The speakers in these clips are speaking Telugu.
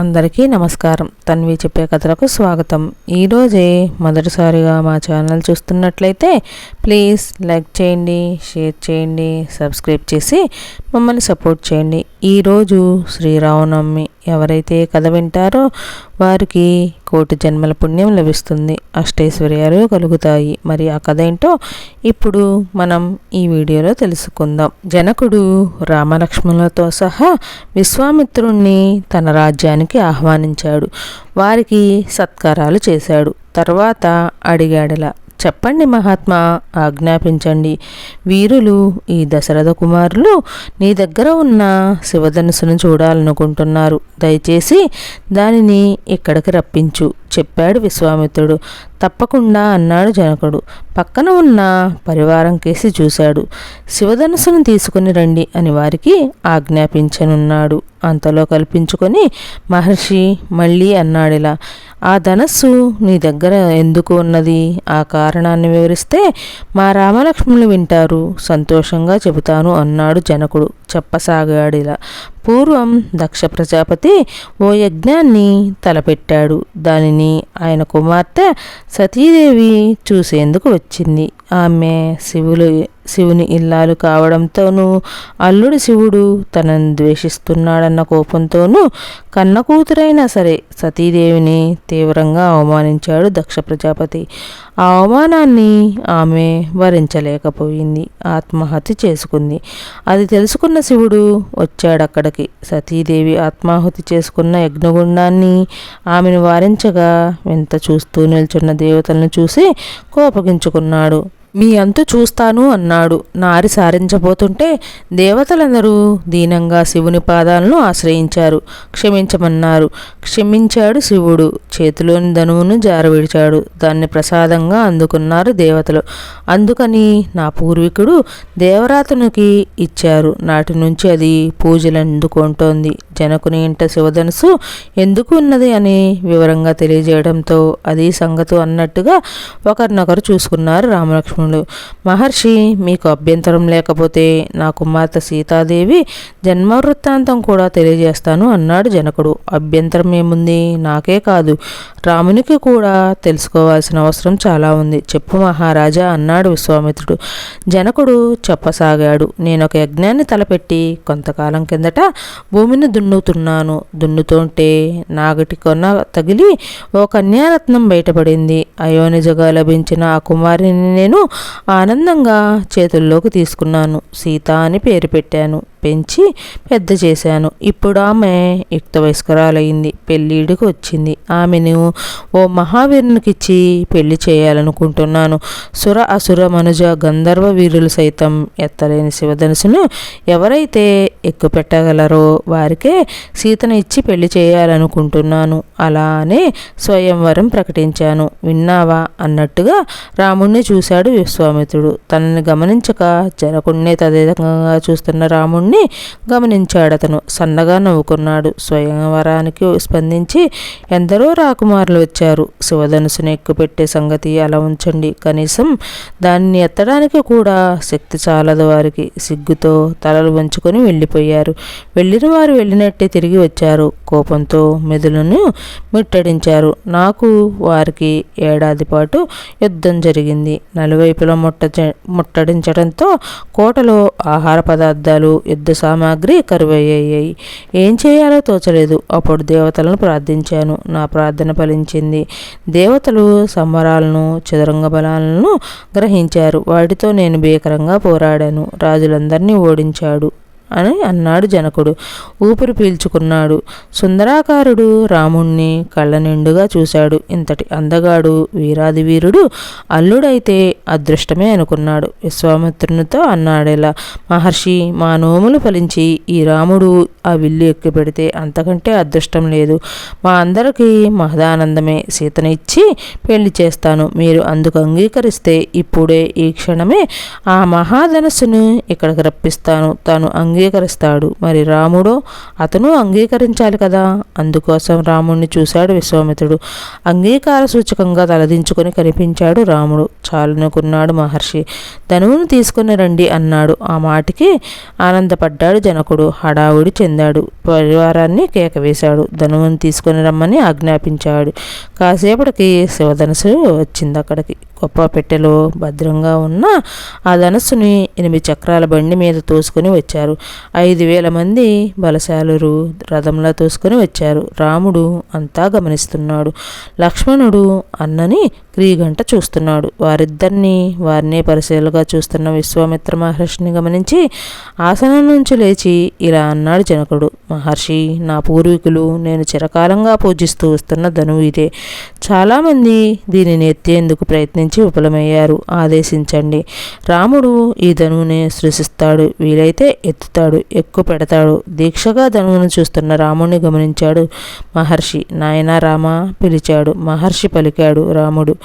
అందరికీ నమస్కారం. తన్వి చెప్పే కథలకు స్వాగతం. ఈరోజే మొదటిసారిగా మా ఛానల్ చూస్తున్నట్లయితే ప్లీజ్ లైక్ చేయండి షేర్ చేయండి సబ్స్క్రైబ్ చేసి మమ్మల్ని సపోర్ట్ చేయండి. ఈరోజు శ్రీరామనవమి ఎవరైతే కథ వింటారో వారికి కోటి జన్మల పుణ్యం లభిస్తుంది. అష్టైశ్వర్యాలు కలుగుతాయి. మరి ఆ కథ ఏంటో ఇప్పుడు మనం ఈ వీడియోలో తెలుసుకుందాం. జనకుడు రామలక్ష్మణులతో సహా విశ్వామిత్రుణ్ణి తన రాజ్యానికి ఆహ్వానించాడు. వారికి సత్కారాలు చేశాడు. తర్వాత అడిగాడలా చెప్పండి మహాత్మా ఆజ్ఞాపించండి. వీరులు ఈ దశరథ కుమారులు నీ దగ్గర ఉన్న శివధనుసును చూడాలనుకుంటున్నారు. దయచేసి దానిని ఇక్కడికి రప్పించు. చెప్పాడు విశ్వామిత్రుడు. తప్పకుండా అన్నాడు జనకుడు. పక్కన ఉన్న పరివారం కేసి చూశాడు. శివధనుసును తీసుకుని రండి అని వారికి ఆజ్ఞాపించనున్నాడు. అంతలో కల్పించుకొని మహర్షి మళ్ళీ అన్నాడిలా ఆ ధనస్సు నీ దగ్గర ఎందుకు ఉన్నది? ఆ కారణాన్ని వివరిస్తే మా రామలక్ష్మణులు వింటారు. సంతోషంగా చెబుతాను అన్నాడు జనకుడు. చెప్పసాగాడిలా. పూర్వం దక్ష ప్రజాపతి ఓ యజ్ఞాన్ని తలపెట్టాడు. దానిని ఆయన కుమార్తె సతీదేవి చూసేందుకు వచ్చింది. ఆమె శివులు శివుని ఇల్లాలు కావడంతోనూ అల్లుడు శివుడు తనను ద్వేషిస్తున్నాడన్న కోపంతోనూ కన్న కూతురైనా సరే సతీదేవిని తీవ్రంగా అవమానించాడు దక్ష ప్రజాపతి. ఆ అవమానాన్ని ఆమె భరించలేకపోయింది ఆత్మహత్య చేసుకుంది. అది తెలుసుకున్న శివుడు వచ్చాడక్కడికి. సతీదేవి ఆత్మాహుతి చేసుకున్న యజ్ఞగుండాన్ని ఆమెను వారించగా వింత చూస్తూ నిల్చున్న దేవతలను చూసి కోపగించుకున్నాడు. మీ అంతు చూస్తాను అన్నాడు. నారి సారించబోతుంటే దేవతలందరూ దీనంగా శివుని పాదాలను ఆశ్రయించారు. క్షమించమన్నారు. క్షమించాడు శివుడు. చేతిలోని ధనువును జారవిడిచాడు. దాన్ని ప్రసాదంగా అందుకున్నారు దేవతలు. అందుకని నా పూర్వీకుడు దేవరాతునికి ఇచ్చారు. నాటి నుంచి అది పూజలు అందుకుంటోంది జనకుని ఇంట శివధనుసు ఎందుకు ఉన్నది అని వివరంగా తెలియజేయడంతో అది సంగతు అన్నట్టుగా ఒకరినొకరు చూసుకున్నారు రామలక్ష్మణులు. మహర్షి మీకు అభ్యంతరం లేకపోతే నా కుమార్తె సీతాదేవి జన్మ వృత్తాంతం కూడా తెలియజేస్తాను అన్నాడు జనకుడు. అభ్యంతరం ఏముంది? నాకే కాదు. రామునికి కూడా తెలుసుకోవాల్సిన అవసరం చాలా ఉంది. చెప్పు మహారాజా అన్నాడు విశ్వామిత్రుడు. జనకుడు చెప్పసాగాడు. నేను ఒక యజ్ఞాన్ని తలపెట్టి కొంతకాలం కిందట భూమిని దున్నుతున్నాను. దున్నుతుంటే నాగటి కొన తగిలి ఓ కన్యారత్నం బయటపడింది. అయోనిజగా లభించిన ఆ కుమారిని నేను ఆనందంగా చేతుల్లోకి తీసుకున్నాను. సీత అని పేరు పెట్టాను. పెంచి పెద్ద చేశాను. ఇప్పుడు ఆమె యుక్త వయస్కరాలయ్యింది పెళ్ళిడికి వచ్చింది ఆమెను ఓ మహావీరునికిచ్చి పెళ్ళి చేయాలనుకుంటున్నాను. సుర అసుర మనుజ గంధర్వ వీరులు సైతం ఎత్తలేని శివధనుసును ఎవరైతే ఎక్కుపెట్టగలరో వారికే సీతను ఇచ్చి పెళ్ళి చేయాలనుకుంటున్నాను. అలానే స్వయంవరం ప్రకటించాను. విన్నావా? అన్నట్టుగా రాముణ్ణి చూశాడు విశ్వామిత్రుడు. తనని గమనించక జనకుణ్ణే తదేకంగా చూస్తున్న రాముణ్ణి గమనించాడతను సన్నగా నవ్వుకున్నాడు. స్వయంవరానికి స్పందించి ఎందరో రాకుమారులు వచ్చారు. శివధనుసుని ఎక్కుపెట్టే సంగతి అలా ఉంచండి. కనీసం దాన్ని ఎత్తడానికి కూడా శక్తి చాలదు వారికి. సిగ్గుతో తలలు వంచుకొని వెళ్ళిపోయారు. వెళ్ళిన వారు వెళ్ళినట్టే తిరిగి వచ్చారు. కోపంతో మెదులను ముట్టడించారు. నాకు వారికి ఏడాది పాటు యుద్ధం జరిగింది. నలువైపులా ముట్ట ముట్టడించడంతో కోటలో ఆహార పదార్థాలు యుద్ధ సామాగ్రి కరువయ్యాయి. ఏం చేయాలో తోచలేదు. అప్పుడు దేవతలను ప్రార్థించాను. నా ప్రార్థన ఫలించింది. దేవతలు సంబరాలను చదురంగ బలాలను గ్రహించారు. వాటితో నేను భీకరంగా పోరాడాను. రాజులందరినీ ఓడించాడు. అని అన్నాడు జనకుడు. ఊపిరి పీల్చుకున్నాడు. సుందరాకారుడు రాముణ్ణి కళ్ళ నిండుగా చూశాడు. ఇంతటి అందగాడు వీరాది వీరుడు అల్లుడైతే అదృష్టమే అనుకున్నాడు. విశ్వామిత్రునితో అన్నాడేలా మహర్షి మా నోములు ఫలించి ఈ రాముడు ఆ విల్లు ఎక్కి పెడితే అంతకంటే అదృష్టం లేదు. మా అందరికీ మహదానందమే. సీతను ఇచ్చి పెళ్ళి చేస్తాను. మీరు అందుకు అంగీకరిస్తే ఇప్పుడే ఈ క్షణమే ఆ మహాధనస్సును ఇక్కడికి రప్పిస్తాను. తాను అంగీ అంగీకరిస్తాడు. మరి రాముడో అతను అంగీకరించాలి కదా? అందుకోసం రాముణ్ణి చూశాడు విశ్వామిత్రుడు. అంగీకార సూచకంగా తలదించుకొని కనిపించాడు రాముడు. చాలనుకున్నాడు మహర్షి. ధనువును తీసుకుని రండి అన్నాడు. ఆ మాటికి ఆనందపడ్డాడు జనకుడు. హడావుడి చెందాడు. పరివారాన్ని కేకవేశాడు. ధనువును తీసుకుని రమ్మని ఆజ్ఞాపించాడు. కాసేపటికి శివధనుసు వచ్చింది అక్కడికి. గొప్ప పెట్టెలో భద్రంగా ఉన్న ఆ ధనస్సుని ఎనిమిది చక్రాల బండి మీద తోసుకొని వచ్చారు. ఐదు వేల మంది బలశాలురు రథంలా తోసుకొని వచ్చారు. రాముడు అంతా గమనిస్తున్నాడు. లక్ష్మణుడు అన్నని క్రీగంట చూస్తున్నాడు. వారిద్దరినీ వారినే పరిశీలుగా చూస్తున్న విశ్వామిత్ర మహర్షిని గమనించి ఆసనం నుంచి లేచి ఇలా అన్నాడు జనకుడు. మహర్షి నా పూర్వీకులు నేను చిరకాలంగా పూజిస్తూ వస్తున్న ధనువు ఇదే. చాలామంది దీనిని ఎత్తేందుకు నుంచి విఫలమయ్యారు. ఆదేశించండి. రాముడు ఈ ధనువుని సృష్టిస్తాడు వీలైతే ఎత్తుతాడు ఎక్కువ పెడతాడు. దీక్షగా ధనువును చూస్తున్న రాముడిని గమనించాడు మహర్షి. నాయన రామ పిలిచాడు. మహర్షి పలికాడు రాముడు.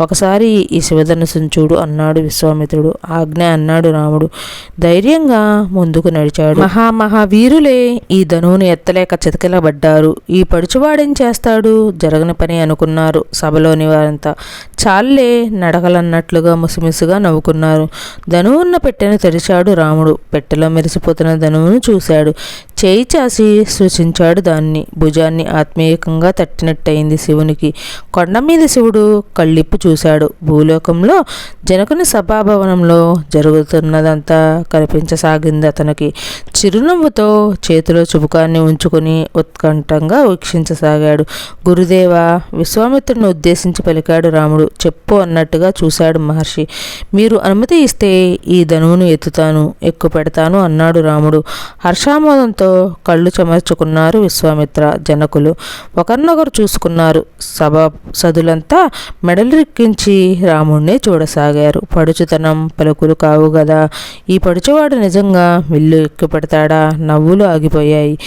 ఒకసారి ఈ శివధనుసును చూడు అన్నాడు విశ్వామిత్రుడు. ఆజ్ఞ అన్నాడు రాముడు. ధైర్యంగా ముందుకు నడిచాడు. మహామహావీరులే ఈ ధనువును ఎత్తలేక చితకిలబడ్డారు. ఈ పడుచువాడేం చేస్తాడు? జరగని పని అనుకున్నారు సభలోని వారంతా. చాలే నడకలన్నట్లుగా ముసిముసిగా నవ్వుకున్నారు. ధనువున్న పెట్టెను తెరిచాడు రాముడు. పెట్టెలో మెరిసిపోతున్న ధనువును చూశాడు. చేయి చాసి సూచించాడు దాన్ని. భుజాన్ని ఆత్మీయకంగా తట్టినట్టయింది శివునికి. కొండ మీద శివుడు కళ్ళిప్పు చూశాడు. భూలోకంలో జనకుని సభాభవనంలో జరుగుతున్నదంతా కనిపించసాగింది అతనికి. చిరునవ్వుతో చేతిలో చుబుకాన్ని ఉంచుకుని ఉత్కంఠంగా వీక్షించసాగాడు. గురుదేవ విశ్వామిత్రుని ఉద్దేశించి పలికాడు రాముడు. చెప్పు అన్నట్టుగా చూశాడు మహర్షి. మీరు అనుమతి ఇస్తే ఈ ధనువును ఎత్తుతాను ఎక్కుపెడతాను అన్నాడు రాముడు. హర్షామోదంతో కళ్ళు చెమర్చుకున్నారు విశ్వామిత్ర. జనకులు ఒకరినొకరు చూసుకున్నారు. సభ సదులంతా మెడలెక్కించి రాముణ్ణి చూడసాగారు. పడుచుతనం పలుకులు కావు కదా ఈ పడుచువాడు నిజంగా విల్లు ఎక్కువ పెడతాడా నవ్వులు ఆగిపోయాయి.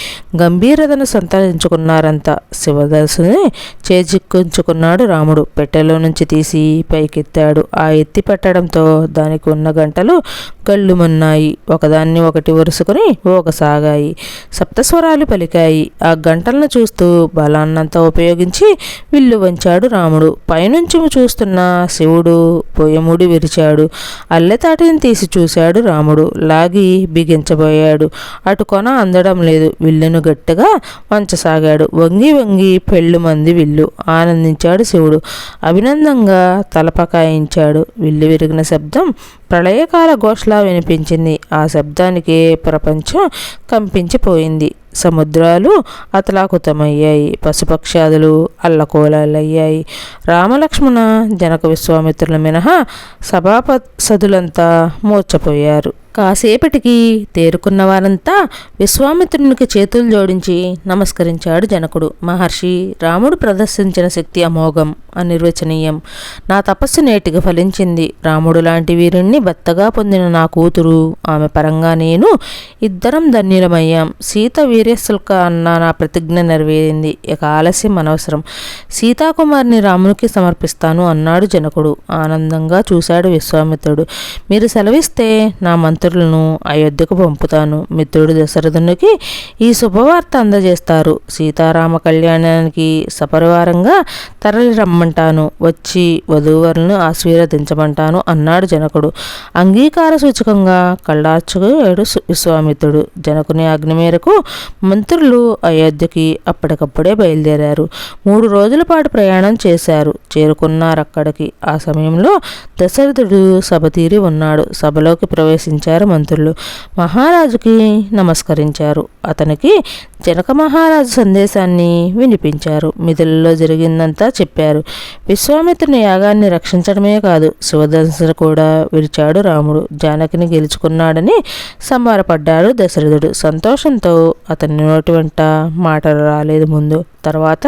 గంభీరతను సంతరించుకున్నారంతా శివదాసుని చేజిక్కుంచుకున్నాడు రాముడు. పెట్టెలో నుంచి తీసి పైకెత్తాడు. ఆ ఎత్తి పెట్టడంతో దానికి ఉన్న గంటలు కళ్ళు కళ్ళుమన్నాయి ఒకదాన్ని ఒకటి వరుసుకుని ఊగసాగాయి సప్తస్వరాలు పలికాయి. ఆ గంటలను చూస్తూ బలాన్నంతా ఉపయోగించి విల్లు వంచాడు రాముడు. పైనుంచి చూస్తున్న శివుడు పొయ్యముడి విరిచాడు. అల్లెతాటిని తీసి చూశాడు రాముడు. లాగి బిగించబోయాడు. అటు కొన అందడం లేదు. విల్లును గట్టిగా వంచసాగాడు. వంగి వంగి పెళ్ళు మంది విల్లు. ఆనందించాడు శివుడు. అభినందంగా తలపకాయించాడు. విల్లు విరిగిన శబ్దం ప్రళయకాల ఘోషలా వినిపించింది. ఆ శబ్దానికి ప్రపంచం కంపించిపోయింది. సముద్రాలు అతలాకుతమయ్యాయి. పశుపక్షాదులు అల్లకోలాలయ్యాయి. రామలక్ష్మణ జనక విశ్వామిత్రుల మినహా సభాపసదులంతా మూర్చపోయారు కాసేపటికి తేరుకున్న వారంతా విశ్వామిత్రునికి చేతులు జోడించి నమస్కరించాడు జనకుడు. మహర్షి రాముడు ప్రదర్శించిన శక్తి అమోఘం అనిర్వచనీయం. నా తపస్సు నేటికి ఫలించింది. రాముడు లాంటి వీరుణ్ణి భర్తగా పొందిన నా కూతురు ఆమె పరంగా నేను ఇద్దరం ధన్యులమయ్యాం. సీత వీర్యశుల్క అన్న నా ప్రతిజ్ఞ నెరవేరింది. ఇక ఆలస్యం అనవసరం. సీతాకుమారిని రామునికి సమర్పిస్తాను అన్నాడు జనకుడు. ఆనందంగా చూశాడు విశ్వామిత్రుడు. మీరు సెలవిస్తే నా మంత్రులను అయోధ్యకు పంపుతాను. మిత్రుడు దశరథునికి ఈ శుభవార్త అందజేస్తారు. సీతారామ కళ్యాణానికి సపరివారంగా తరలి రమ్మంటాను. వచ్చి వధూవరులను ఆశీర్వదించమంటాను అన్నాడు జనకుడు. అంగీకార సూచకంగా కళ్ళార్చుకుడు విశ్వామిత్రుడు. జనకుని ఆజ్ఞ మేరకు మంత్రులు అయోధ్యకి అప్పటికప్పుడే బయలుదేరారు. మూడు రోజుల పాటు ప్రయాణం చేశారు. చేరుకున్నారు అక్కడికి ఆ సమయంలో దశరథుడు సభ తీరి ఉన్నాడు. సభలోకి ప్రవేశించారు. మంత్రులు మహారాజుకి నమస్కరించారు. అతనికి జనక మహారాజు సందేశాన్ని వినిపించారు. మిథులలో జరిగిందంతా చెప్పారు. విశ్వామిత్రుని యాగాన్ని రక్షించడమే కాదు శివధనుసును కూడా విరిచాడు రాముడు. జానకిని గెలుచుకున్నాడని సంబరపడ్డాడు దశరథుడు. సంతోషంతో అతని నోటి వెంట మాటలు రాలేదు ముందు. తర్వాత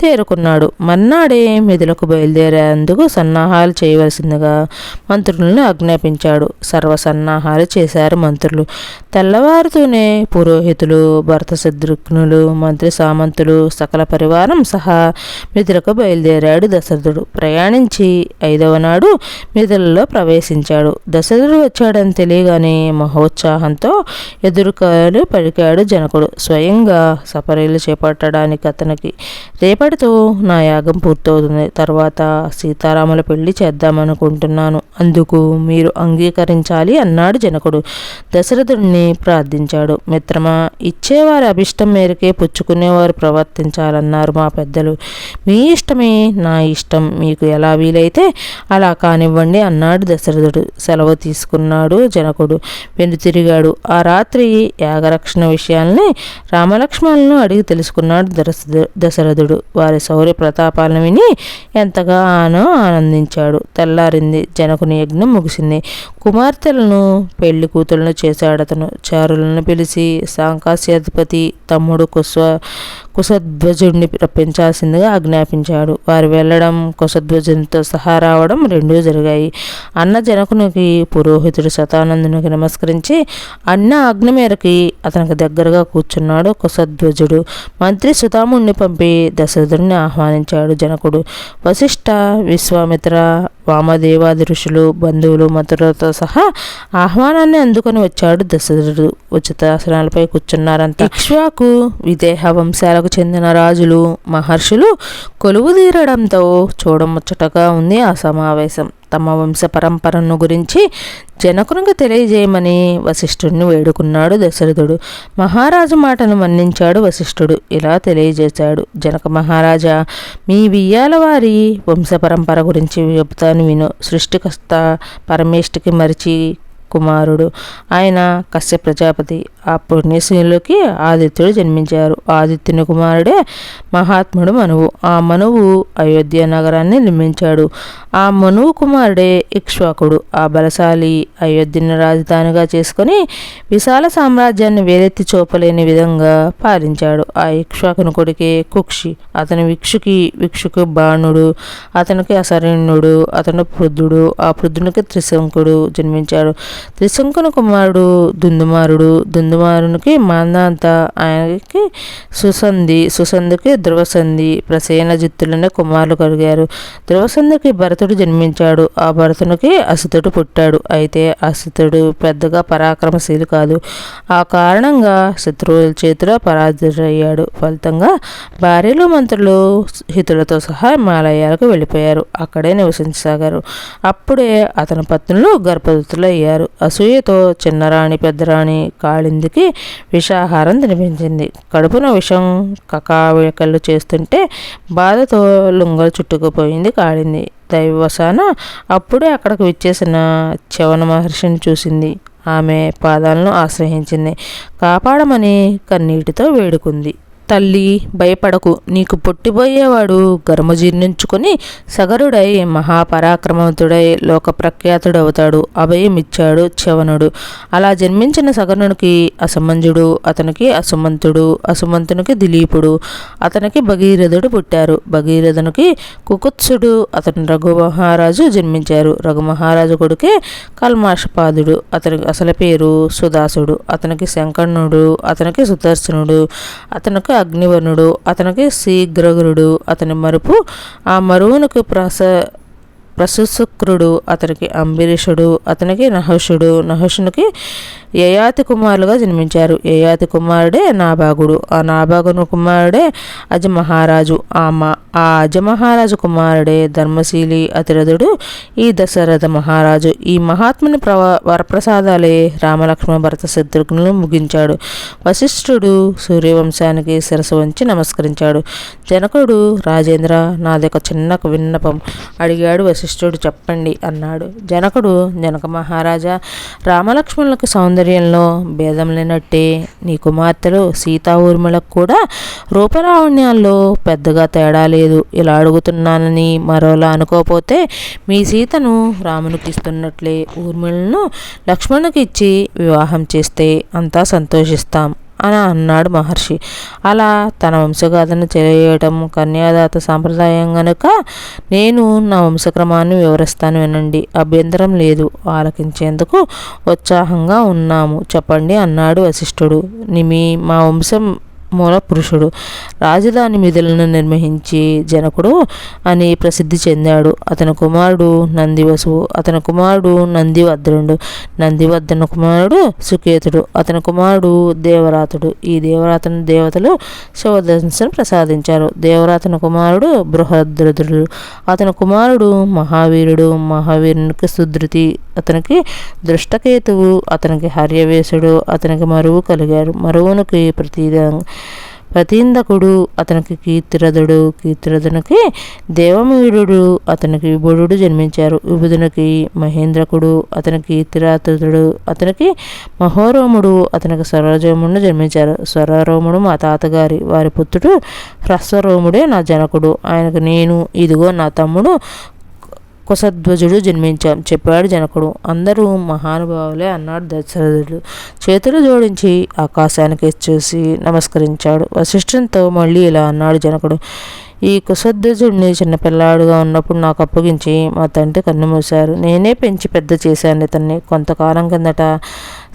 తేరుకున్నాడు. మన్నాడే మిథులకు బయలుదేరేందుకు సన్నాహాలు చేయవలసిందిగా మంత్రులను ఆజ్ఞాపించాడు. సర్వ సన్నాహాలు చేశారు మంత్రులు. తెల్లవారుతూనే పురోహితులు భరత శత్రుఘ్నులు మంత్రి సామంతులు సకల పరివారం సహా మిథులకు బయలుదేరాడు దశరథుడు. ప్రయాణించి ఐదవ నాడు మిథులలో ప్రవేశించాడు. దశరథుడు వచ్చాడని తెలియగానే మహోత్సాహంతో ఎదురుకాలు పలికాడు జనకుడు. స్వయంగా సపరీలు చేపట్టడానికి అతనికి. రేపటితో నా యాగం పూర్తవుతుంది. తర్వాత సీతారాముల పెళ్ళి చేద్దామనుకుంటున్నాను. అందుకు మీరు అంగీకరించాలి అన్నాడు జనకుడు. దశరథుడిని ప్రార్థించాడు. మిత్రమా ఇచ్చేవారి అభిష్టం మేరకే పుచ్చుకునేవారు ప్రవర్తించాలన్నారు మా పెద్దలు. మీ ఇష్టమే నా ఇష్టం. మీకు ఎలా వీలైతే అలా కానివ్వండి అన్నాడు దశరథుడు. సెలవు తీసుకున్నాడు జనకుడు. వెనుతిరిగాడు ఆ రాత్రి యాగరక్షణ విషయాల్ని రామలక్ష్మణులను అడిగి తెలుసుకున్నాడు దశరథుడు. దశరథుడు వారి శౌర్య ప్రతాపాలను విని ఎంతగానో ఆనందించాడు. తెల్లారింది జనకుని యజ్ఞం ముగిసింది. కుమార్తెలను పెళ్ళి కూతులను చేశాడతను చారులను పిలిచి సాంకాశ్యాధిపతి తమ్ముడు కుస్వ కుశధ్వజుడిని రప్పించాల్సిందిగా ఆజ్ఞాపించాడు. వారు వెళ్ళడం కుశధ్వజునితో సహా రావడం రెండూ జరిగాయి. అన్న జనకునికి పురోహితుడు శతానందునికి నమస్కరించి అన్న ఆజ్ఞ మేరకి అతనికి దగ్గరగా కూర్చున్నాడు కుశధ్వజుడు. మంత్రి పంపి దశరథుడిని ఆహ్వానించాడు జనకుడు. వశిష్ఠ విశ్వామిత్ర వామదేవాది ఋషులు బంధువులు మధురతో సహా ఆహ్వానాన్ని అందుకొని వచ్చాడు దశరథుడు. ఉచితాసనాలపై కూర్చున్నారంతా ఇక్ష్వాకు విదేహ వంశాలకు చెందిన రాజులు మహర్షులు కొలువు తీరడంతో చూడముచ్చటగా ఉంది ఆ సమావేశం. తమ వంశ పరంపరను గురించి జనకునికి తెలియజేయమని వశిష్ఠుడిని వేడుకున్నాడు దశరథుడు. మహారాజు మాటను మన్నించాడు వశిష్ఠుడు. ఇలా తెలియజేశాడు. జనక మహారాజా మీ వియ్యాల వారి వంశ పరంపర గురించి చెబుతాను విను. సృష్టికర్త పరమేష్టికి మరిచి కుమారుడు. ఆయన కశ్య ప్రజాపతి. ఆ పుణ్యశ్రీలోకి ఆదిత్యుడు జన్మించారు. ఆదిత్యుని కుమారుడే మహాత్ముడు మనువు. ఆ మనువు అయోధ్య నగరాన్ని నిర్మించాడు. ఆ మనువు కుమారుడే ఇక్ష్వాకుడు. ఆ బలశాలి అయోధ్యను రాజధానిగా చేసుకొని విశాల సామ్రాజ్యాన్ని వేరెత్తి చూపలేని విధంగా పాలించాడు. ఆ ఇక్ష్వాకుని కొడుకే కుక్షి. అతని విక్షుకి విక్షుకు బాణుడు. అతనికి అసరణ్యుడు. అతను పృద్ధుడు. ఆ పృద్ధునికి త్రిశంకుడు జన్మించాడు. త్రిశంకుని కుమారుడు దుందుమారుడు దుందుమారునికి మాందాంత ఆయనకి సుసంధి సుసంధికి ధ్రువసంధి ప్రసేనజిత్తులనే కుమారులు కలిగారు. ధ్రువసంధికి భరతుడు జన్మించాడు. ఆ భరతునికి అసితుడు పుట్టాడు. అయితే అసితుడు పెద్దగా పరాక్రమశీలి కాదు. ఆ కారణంగా శత్రువుల చేతిలో పరాజితుడయ్యాడు ఫలితంగా భార్యలు మంత్రులు హితులతో సహా హిమాలయాలకు వెళ్ళిపోయారు. అక్కడే నివసించసాగారు. అప్పుడే అతని పత్నులు గర్భవతులు అయ్యారు అసూయతో చిన్నరాణి పెద్దరాణి కాళిందికి విషాహారం తినిపించింది. కడుపున విషం కకావికలు చేస్తుంటే బాధతో లుంగలు చుట్టుకుపోయింది కాడింది దైవసాన అప్పుడే అక్కడికి విచ్చేసిన చవన మహర్షిని చూసింది. ఆమె పాదాలను ఆశ్రయించింది. కాపాడమని కన్నీటితో వేడుకుంది. తల్లి భయపడకు. నీకు పుట్టిపోయేవాడు గర్మ జీర్ణించుకొని సగరుడై మహాపరాక్రమవంతుడై లోక ప్రఖ్యాతుడవుతాడు అభయమిచ్చాడు చవనుడు అలా జన్మించిన సగరునికి అసమంజుడు అతనికి అసుమంతుడు అసుమంతునికి దిలీపుడు అతనికి భగీరథుడు పుట్టారు. భగీరథునికి కుకుత్సుడు అతను రఘు మహారాజు జన్మించారు. రఘు మహారాజు కొడుకే కల్మాషపాదుడు అతనికి అసలు పేరు సుదాసుడు అతనికి శంకర్ణుడు అతనికి సుదర్శనుడు అతనికి అగ్నివర్ణుడు అతనికి శీఘ్రగురుడు అతని మరుపు ఆ మరువునకు ప్రస ప్రసుశుక్రుడు అతనికి అంబరీషుడు అతనికి నహర్షుడు నహర్షునికి యయాతి కుమారులుగా జన్మించారు. యయాతి కుమారుడే నాభాగుడు. ఆ నాభాగును కుమారుడే అజమహారాజు. ఆ మా ఆ అజమహారాజు కుమారుడే ధర్మశీలి అతిరథుడు ఈ దశరథ మహారాజు. ఈ మహాత్ముని ప్రవ వరప్రసాదాలే రామలక్ష్మణ భరత శత్రుఘ్నులు ముగించాడు. వశిష్ఠుడు సూర్యవంశానికి శిరసు వంచి నమస్కరించాడు. జనకుడు రాజేంద్ర నాది ఒక చిన్న విన్నపం అడిగాడు వశిష్ఠుడు. చెప్పండి అన్నాడు. జనకుడు జనక మహారాజా రామలక్ష్మణులకు సౌందర్యంలో భేదం లేనట్టే నీ కుమార్తెలు సీతా ఊర్మిళకు కూడా రూపలావణ్యాల్లో పెద్దగా తేడా లేదు. ఇలా అడుగుతున్నానని మరోలా అనుకోపోతే మీ సీతను రామునికి ఇస్తున్నట్లే. ఊర్మిళను లక్ష్మణునికి ఇచ్చి వివాహం చేస్తే అంతా సంతోషిస్తాం. అని అన్నాడు మహర్షి. అలా తన వంశగాథను చేయటం కన్యాదాత సాంప్రదాయం గనుక నేను నా వంశక్రమాన్ని వివరిస్తాను వినండి. అభ్యంతరం లేదు. ఆలకించేందుకు ఉత్సాహంగా ఉన్నాము. చెప్పండి అన్నాడు వశిష్ఠుడు. నిమి మా వంశం మూల పురుషుడు రాజధాని మిధులను నిర్వహించి జనకుడు అని ప్రసిద్ధి చెందాడు. అతని కుమారుడు నందివసువు అతని కుమారుడు నందివద్రుడు నందివర్ధన కుమారుడు సుకేతుడు అతని కుమారుడు దేవరాతుడు. ఈ దేవరాతను దేవతలు శివదర్శనం ప్రసాదించారు. దేవరాతన కుమారుడు బృహద్రుడు అతని కుమారుడు మహావీరుడు మహావీరునికి సుధృతి అతనికి దృష్టకేతువు అతనికి హర్యవేశుడు అతనికి మరువు కలిగారు. మరువునికి ప్రతీద ప్రతీందకుడు అతనికి కీర్తిరథుడు కీర్తిరథునికి దేవమీరుడు అతనికి విభుడు జన్మించారు. విభుదునికి మహేంద్రకుడు అతనికి కీర్తిరాతుడు అతనికి మహోరోముడు అతనికి స్వరజోముడు జన్మించారు. స్వరరోముడు మా తాతగారి వారి పుత్రుడు హ్రస్వరోముడే నా జనకుడు. ఆయనకు నేను ఇదిగో నా తమ్ముడు కుశధ్వజుడు జన్మించాం చెప్పాడు జనకుడు. అందరూ మహానుభావులే అన్నాడు దశరథుడు. చేతులు జోడించి ఆకాశానికి చూసి నమస్కరించాడు. వశిష్ఠంతో మళ్ళీ ఇలా అన్నాడు జనకుడు. ఈ కుశధ్వజుడిని చిన్నపిల్లాడుగా ఉన్నప్పుడు నాకు అప్పగించి మా తండ్రి కన్నుమూశారు నేనే పెంచి పెద్ద చేశాను ఇతన్ని. కొంతకాలం కిందట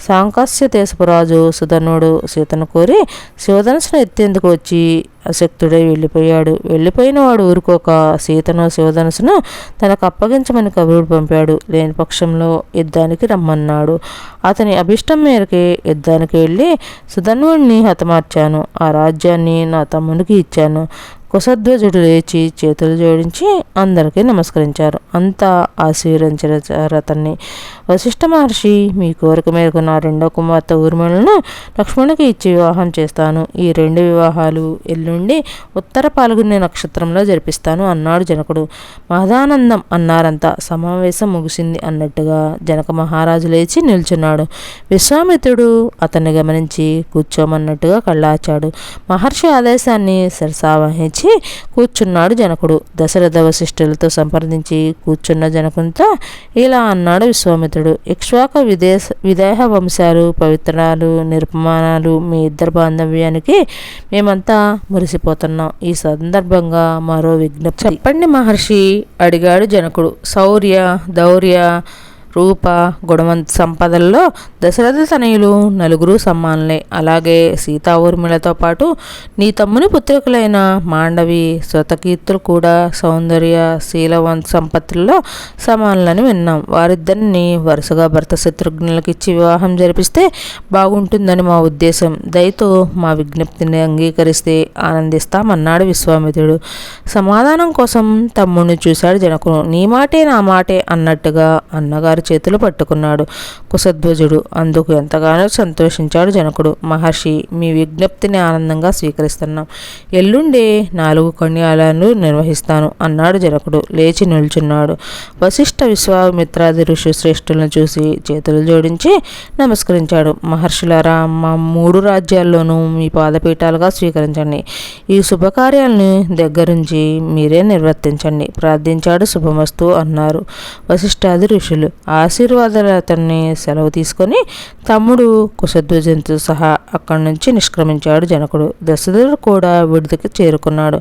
సాంకాస్య దేశపురాజు సుధనుడు సీతను కోరి శివధనుసును ఎత్తేందుకు వచ్చి అశక్తుడై వెళ్ళిపోయాడు. వెళ్ళిపోయిన వాడు ఊరుకోక సీతను శివధనుసును తనకు అప్పగించమని కబురుడు పంపాడు. లేని పక్షంలో యుద్ధానికి రమ్మన్నాడు. అతని అభిష్టం మేరకే యుద్ధానికి వెళ్ళి సుధన్వుడిని హతమార్చాను. ఆ రాజ్యాన్ని నా తమ్మునికి ఇచ్చాను. కుశధ్వజుడు లేచి చేతులు జోడించి అందరికీ నమస్కరించారు. అంతా ఆశీర్వదించారు అతన్ని వశిష్ఠ మహర్షి మీ కోరిక మేరకు నా రెండో కుమార్తె ఊర్మిళను లక్ష్మణునికి ఇచ్చి వివాహం చేస్తాను. ఈ రెండు వివాహాలు ఎల్లుండి ఉత్తర పాల్గొనే నక్షత్రంలో జరిపిస్తాను అన్నాడు జనకుడు. మహదానందం అన్నారంతా. సమావేశం ముగిసింది అన్నట్టుగా జనక మహారాజు లేచి నిల్చున్నాడు. విశ్వామిత్రుడు అతన్ని గమనించి కూర్చోమన్నట్టుగా కళ్ళాచాడు మహర్షి ఆదేశాన్ని సరసావహించి కూర్చున్నాడు జనకుడు. దశరథ వశిష్ఠులతో సంప్రదించి కూర్చున్న జనకునితో ఇలా అన్నాడు విశ్వామిత్రుడు. ఇక్ష్వాక విదేశ విదేహ వంశాలు పవిత్రాలు నిర్మాణాలు మీ ఇద్దరు బాంధవ్యానికి మేమంతా మురిసిపోతున్నాం. ఈ సందర్భంగా మరో విజ్ఞప్తి. చెప్పండి మహర్షి అడిగాడు జనకుడు. శౌర్య దౌర్య రూప గుణవంత సంపదల్లో దశరథ తనయులు నలుగురు సమ్మానులే. అలాగే సీతా ఊర్మిళతో పాటు నీ తమ్ముని పుత్రికులైన మాండవి స్వతకీర్తులు కూడా సౌందర్య శీలవంత సంపత్తుల్లో సమానులని విన్నాం. వారిద్దరిని వరుసగా భర్త శత్రుఘ్నులకు ఇచ్చి వివాహం జరిపిస్తే బాగుంటుందని మా ఉద్దేశం. దయతో మా విజ్ఞప్తిని అంగీకరిస్తే ఆనందిస్తామన్నాడు విశ్వామిత్రుడు. సమాధానం కోసం తమ్ముడిని చూశాడు జనకుడు. నీ మాటే నా మాటే అన్నట్టుగా అన్నగారు చేతులు పట్టుకున్నాడు. కుశధ్వజుడు అందుకు ఎంతగానో సంతోషించాడు జనకుడు. మహర్షి మీ విజ్ఞప్తిని ఆనందంగా స్వీకరిస్తున్నాం. ఎల్లుండే నాలుగు కన్యాలను నిర్వహిస్తాను అన్నాడు జనకుడు. లేచి నిల్చున్నాడు. వశిష్ఠ విశ్వామిత్రాది ఋషి శ్రేష్ఠులను చూసి చేతులు జోడించి నమస్కరించాడు. మహర్షులారా మా మూడు రాజ్యాల్లోనూ మీ పాదపీఠాలుగా స్వీకరించండి. ఈ శుభకార్యాలను దగ్గరుంచి మీరే నిర్వర్తించండి. ప్రార్థించాడు శుభమస్తు అన్నారు వశిష్ఠాది ఋషులు. ఆశీర్వాదాలు అతన్ని సెలవు తీసుకొని తమ్ముడు కుశధ్వజంతో సహా అక్కడి నుంచి నిష్క్రమించాడు. జనకుడు దశరథుడు కూడా విడుదకి చేరుకున్నాడు.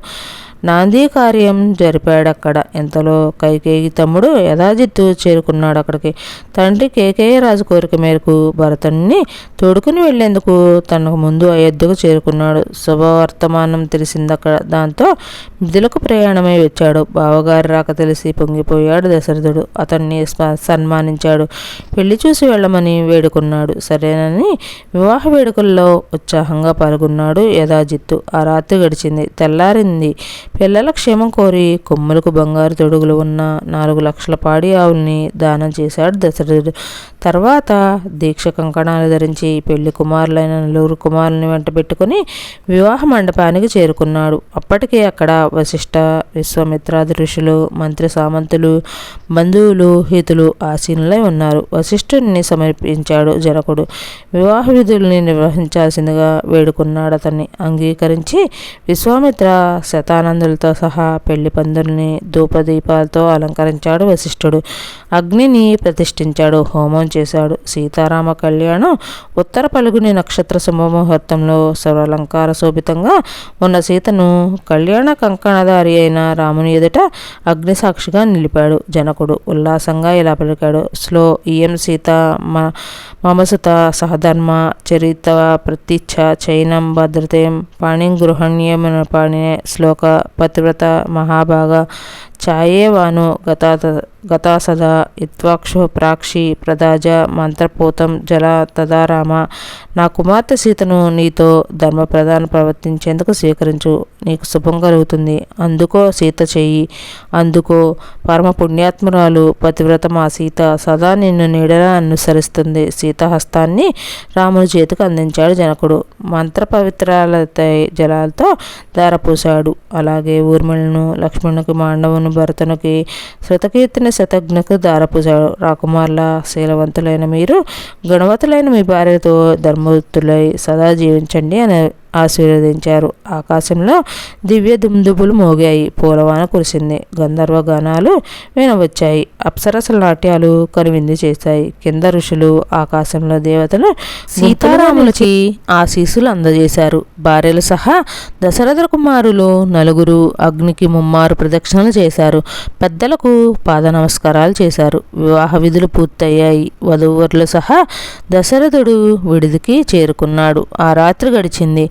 నాంది కార్యం జరిపాడక్కడ. ఇంతలో కైకేయి తమ్ముడు యథాజిత్తు చేరుకున్నాడు అక్కడికి తండ్రి కేకేయ రాజు కోరిక మేరకు భరతుణ్ణి తోడుకుని వెళ్ళేందుకు తనకు ముందు అయోధ్యకు చేరుకున్నాడు. శుభవర్తమానం తెలిసింది అక్కడ దాంతో మిథులకు ప్రయాణమై వచ్చాడు. బావగారి రాక తెలిసి పొంగిపోయాడు దశరథుడు. అతన్ని సన్మానించాడు. పెళ్ళి చూసి వెళ్ళమని వేడుకున్నాడు. సరేనని వివాహ వేడుకల్లో ఉత్సాహంగా పాల్గొన్నాడు యథాజిత్తు. ఆ రాత్రి గడిచింది. తెల్లారింది. పిల్లల క్షేమం కోరి కొమ్ములకు బంగారు తొడుగులు ఉన్న నాలుగు లక్షల పాడి ఆవుల్ని దానం చేశాడు దశరథుడు. తర్వాత దీక్ష కంకణాలు ధరించి పెళ్ళి కుమారులైన నలుగురు కుమారుల్ని వెంట పెట్టుకుని వివాహ మండపానికి చేరుకున్నాడు. అప్పటికే అక్కడ వశిష్ఠ విశ్వామిత్రాది ఋషులు మంత్రి సామంతులు బంధువులు హితులు ఆసీనులై ఉన్నారు. వశిష్ఠుని సమర్పించాడు జనకుడు. వివాహ విధుల్ని నిర్వహించాల్సిందిగా వేడుకున్నాడు అతన్ని అంగీకరించి విశ్వామిత్ర శతానంద మర్యాదలతో సహా పెళ్ళి పందుల్ని ధూపదీపాలతో అలంకరించాడు వశిష్ఠుడు. అగ్నిని ప్రతిష్ఠించాడు హోమం చేశాడు. సీతారామ కళ్యాణం ఉత్తర పలుగుని నక్షత్ర శుభముహూర్తంలో సర్వలంకార శోభితంగా ఉన్న సీతను కళ్యాణ కంకణధారి అయిన రాముని ఎదుట అగ్నిసాక్షిగా నిలిపాడు. జనకుడు ఉల్లాసంగా ఇలా పలికాడు స్లో ఇయం సీత మమసుత సహధర్మ చరిత ప్రతిచ్ఛ చైనం భద్రతేం పాణిం గృహణ్యమైన పాణి శ్లోక ಪತಿವ್ರತ ಮಹಾಭಾಗ ಛಾಯೇವಾನು ಗತಾತ గతా గతాసదా ఇత్వాక్షో ప్రాక్షి ప్రదాజ మంత్రపోతం జల తదారామ. నా కుమార్తె సీతను నీతో ధర్మ ప్రధాన ప్రవర్తించేందుకు స్వీకరించు నీకు శుభం కలుగుతుంది. అందుకో సీత చెయ్యి అందుకో పరమ పుణ్యాత్మురాలు పతివ్రత మా సీత. సదా నిన్ను నీడలా అనుసరిస్తుంది సీతహస్తాన్ని రాముని చేతికి అందించాడు జనకుడు. మంత్ర పవిత్రాలతో జలాలతో దారపూశాడు అలాగే ఊర్మిళను లక్ష్మణునికి మాండవును భరతునికి శృతకీర్తిని శతజ్ఞకు దారపూశాడు రాకుమార్ల శీలవంతులైన మీరు గుణవతులైన మీ భార్యతో ధర్మవృత్తులై సదా జీవించండి అని ఆశీర్వదించారు. ఆకాశంలో దివ్య దుమ్దుబులు మోగాయి. పూలవాన కురిసింది. గంధర్వ గానాలు వినవచ్చాయి. అప్సరసల నాట్యాలు కనువిందు చేశాయి. కింద ఋషులు ఆకాశంలో దేవతలు సీతారాములకి ఆశీస్సులు అందజేశారు. భార్యలు సహా దశరథ కుమారులు నలుగురు అగ్నికి ముమ్మారు ప్రదక్షిణలు చేశారు. పెద్దలకు పాద నమస్కారాలు చేశారు. వివాహ విధులు పూర్తయ్యాయి. వధూవరులు సహా దశరథుడు విడిదికి చేరుకున్నాడు. ఆ రాత్రి గడిచింది.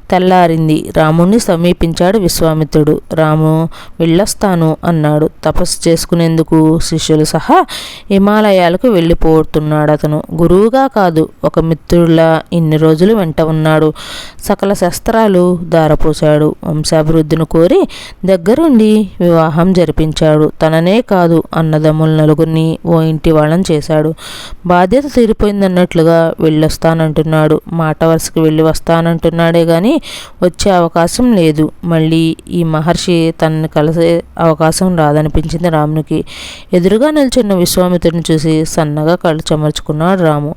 తెల్లారింది. రాముణ్ణి సమీపించాడు విశ్వామిత్రుడు. రాము వెళ్ళొస్తాను అన్నాడు. తపస్సు చేసుకునేందుకు శిష్యులు సహా హిమాలయాలకు వెళ్ళిపోతున్నాడు అతను గురువుగా కాదు ఒక మిత్రుడిలా ఇన్ని రోజులు వెంట ఉన్నాడు. సకల శస్త్రాలు దారపోశాడు వంశాభివృద్ధిని కోరి దగ్గరుండి వివాహం జరిపించాడు. తననే కాదు అన్నదమ్ముల నలుగురిని ఓ ఇంటి వాళ్ళని చేశాడు. బాధ్యత తీరిపోయిందన్నట్లుగా వెళ్ళొస్తానంటున్నాడు. మాట వరుసకు వెళ్ళి వస్తానంటున్నాడే కానీ వచ్చే అవకాశం లేదు. మళ్ళీ ఈ మహర్షి తనని కలిసే అవకాశం రాదనిపించింది రామునికి. ఎదురుగా నిల్చున్న విశ్వామిత్రుని చూసి సన్నగా కళ్ళు చెమర్చుకున్నాడు రాము.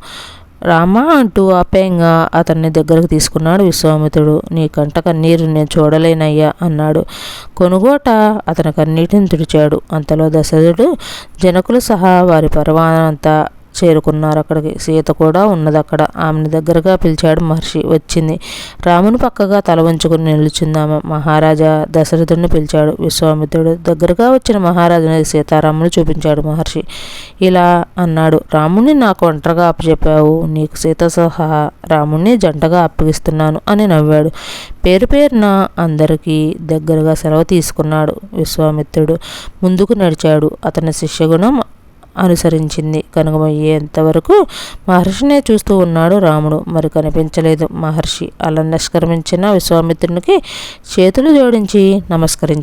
రామ అంటూ ఆప్యాయంగా అతన్ని దగ్గరకు తీసుకున్నాడు విశ్వామిత్రుడు. నీ కంట కన్నీరు నేను చూడలేనయ్యా అన్నాడు. కొనుగోట అతని కన్నీటిని తుడిచాడు. అంతలో దశరథుడు జనకులు సహా వారి పరమానంతా చేరుకున్నారు. అక్కడికి సీత కూడా ఉన్నది అక్కడ. ఆమెను దగ్గరగా పిలిచాడు మహర్షి. వచ్చింది. రాముని పక్కగా తల వంచుకుని నిలుచుందామె మహారాజా దశరథుడిని పిలిచాడు. విశ్వామిత్రుడు దగ్గరగా వచ్చిన మహారాజుని సీతారాముని చూపించాడు మహర్షి. ఇలా అన్నాడు. రాముని నాకు ఒంటరిగా అప్పచెప్పావు. నీకు సీత సహా రాముణ్ణి జంటగా అప్పగిస్తున్నాను అని నవ్వాడు. పేరు పేరున అందరికీ దగ్గరగా సెలవు తీసుకున్నాడు విశ్వామిత్రుడు. ముందుకు నడిచాడు. అతని శిష్యగుణం అనుసరించింది. కనుగమయ్యేంతవరకు మహర్షినే చూస్తూ ఉన్నాడు రాముడు. మరి కనిపించలేదు మహర్షి. అలా నిష్క్రమించిన విశ్వామిత్రునికి చేతులు జోడించి నమస్కరించాడు.